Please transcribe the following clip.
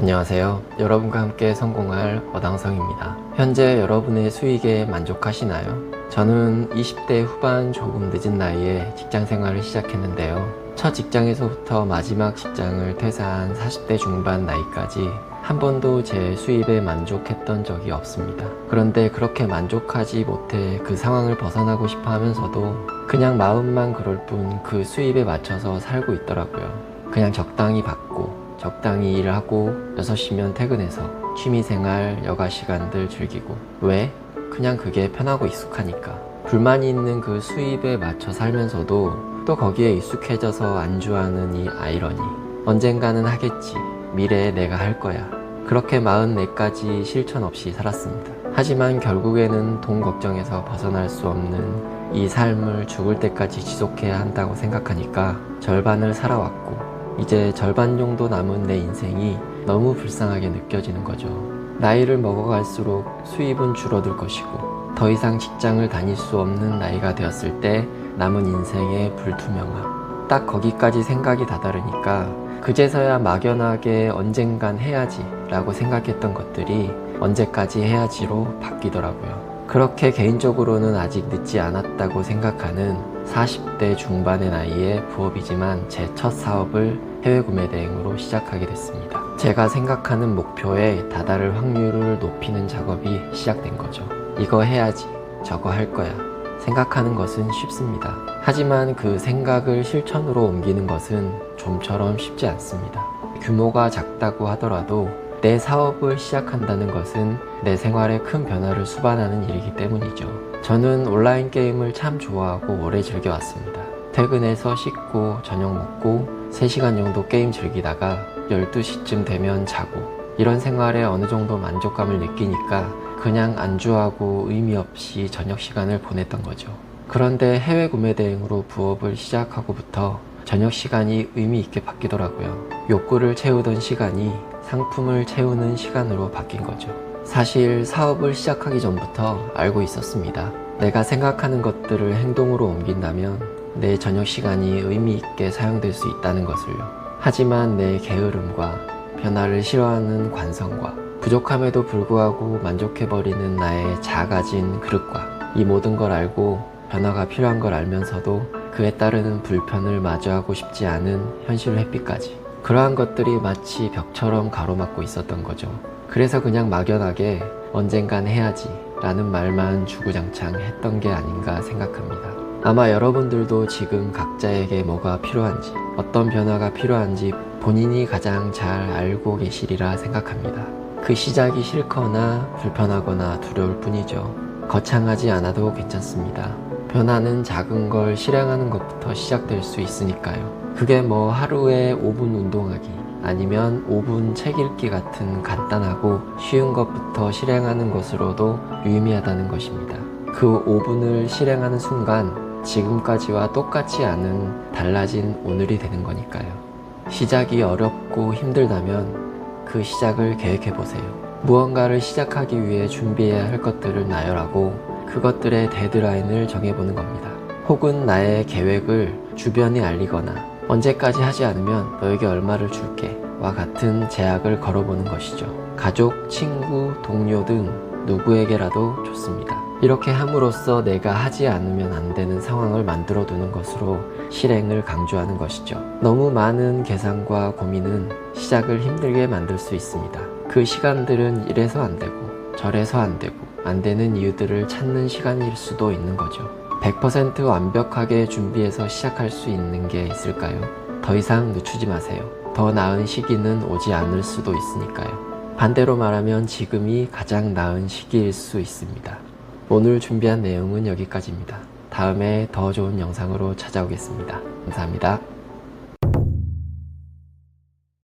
안녕하세요. 여러분과 함께 성공할 어당성입니다. 현재 여러분의 수익에 만족하시나요? 저는 20대 후반 조금 늦은 나이에 직장 생활을 시작했는데요. 첫 직장에서부터 마지막 직장을 퇴사한 40대 중반 나이까지 한 번도 제 수입에 만족했던 적이 없습니다. 그런데 그렇게 만족하지 못해 그 상황을 벗어나고 싶어 하면서도 그냥 마음만 그럴 뿐 그 수입에 맞춰서 살고 있더라고요. 그냥 적당히 받고 적당히 일을 하고 6시면 퇴근해서 취미생활, 여가 시간들 즐기고. 왜? 그냥 그게 편하고 익숙하니까. 불만이 있는 그 수입에 맞춰 살면서도 또 거기에 익숙해져서 안주하는 이 아이러니. 언젠가는 하겠지. 미래에 내가 할 거야. 그렇게 44까지 실천 없이 살았습니다. 하지만 결국에는 돈 걱정에서 벗어날 수 없는 이 삶을 죽을 때까지 지속해야 한다고 생각하니까 절반을 살아왔고 이제 절반 정도 남은 내 인생이 너무 불쌍하게 느껴지는 거죠. 나이를 먹어갈수록 수입은 줄어들 것이고 더 이상 직장을 다닐 수 없는 나이가 되었을 때 남은 인생의 불투명함. 딱 거기까지 생각이 다다르니까 그제서야 막연하게 언젠간 해야지 라고 생각했던 것들이 언제까지 해야지로 바뀌더라고요. 그렇게 개인적으로는 아직 늦지 않았다고 생각하는 40대 중반의 나이에 부업이지만 제 첫 사업을 해외 구매 대행으로 시작하게 됐습니다. 제가 생각하는 목표에 다다를 확률을 높이는 작업이 시작된 거죠. 이거 해야지, 저거 할 거야. 생각하는 것은 쉽습니다. 하지만 그 생각을 실천으로 옮기는 것은 좀처럼 쉽지 않습니다. 규모가 작다고 하더라도 내 사업을 시작한다는 것은 내 생활에 큰 변화를 수반하는 일이기 때문이죠. 저는 온라인 게임을 참 좋아하고 오래 즐겨왔습니다. 퇴근해서 씻고 저녁 먹고 3시간 정도 게임 즐기다가 12시쯤 되면 자고 이런 생활에 어느 정도 만족감을 느끼니까 그냥 안주하고 의미 없이 저녁 시간을 보냈던 거죠. 그런데 해외 구매 대행으로 부업을 시작하고부터 저녁 시간이 의미 있게 바뀌더라고요. 욕구를 채우던 시간이 상품을 채우는 시간으로 바뀐 거죠. 사실 사업을 시작하기 전부터 알고 있었습니다. 내가 생각하는 것들을 행동으로 옮긴다면 내 저녁 시간이 의미 있게 사용될 수 있다는 것을요. 하지만 내 게으름과 변화를 싫어하는 관성과 부족함에도 불구하고 만족해버리는 나의 작아진 그릇과 이 모든 걸 알고 변화가 필요한 걸 알면서도 그에 따르는 불편을 마주하고 싶지 않은 현실 회피까지 그러한 것들이 마치 벽처럼 가로막고 있었던 거죠. 그래서 그냥 막연하게 언젠간 해야지 라는 말만 주구장창 했던 게 아닌가 생각합니다. 아마 여러분들도 지금 각자에게 뭐가 필요한지, 어떤 변화가 필요한지 본인이 가장 잘 알고 계시리라 생각합니다. 그 시작이 싫거나 불편하거나 두려울 뿐이죠. 거창하지 않아도 괜찮습니다. 변화는 작은 걸 실행하는 것부터 시작될 수 있으니까요. 그게 뭐 하루에 5분 운동하기, 아니면 5분 책 읽기 같은 간단하고 쉬운 것부터 실행하는 것으로도 유의미하다는 것입니다. 그 5분을 실행하는 순간 지금까지와 똑같지 않은 달라진 오늘이 되는 거니까요. 시작이 어렵고 힘들다면 그 시작을 계획해 보세요. 무언가를 시작하기 위해 준비해야 할 것들을 나열하고 그것들의 데드라인을 정해보는 겁니다. 혹은 나의 계획을 주변에 알리거나 언제까지 하지 않으면 너에게 얼마를 줄게 와 같은 제약을 걸어보는 것이죠. 가족, 친구, 동료 등 누구에게라도 좋습니다. 이렇게 함으로써 내가 하지 않으면 안 되는 상황을 만들어 두는 것으로 실행을 강조하는 것이죠. 너무 많은 계산과 고민은 시작을 힘들게 만들 수 있습니다. 그 시간들은 이래서 안 되고 저래서 안 되고 안 되는 이유들을 찾는 시간일 수도 있는 거죠. 100% 완벽하게 준비해서 시작할 수 있는 게 있을까요? 더 이상 늦추지 마세요. 더 나은 시기는 오지 않을 수도 있으니까요. 반대로 말하면 지금이 가장 나은 시기일 수 있습니다. 오늘 준비한 내용은 여기까지입니다. 다음에 더 좋은 영상으로 찾아오겠습니다. 감사합니다.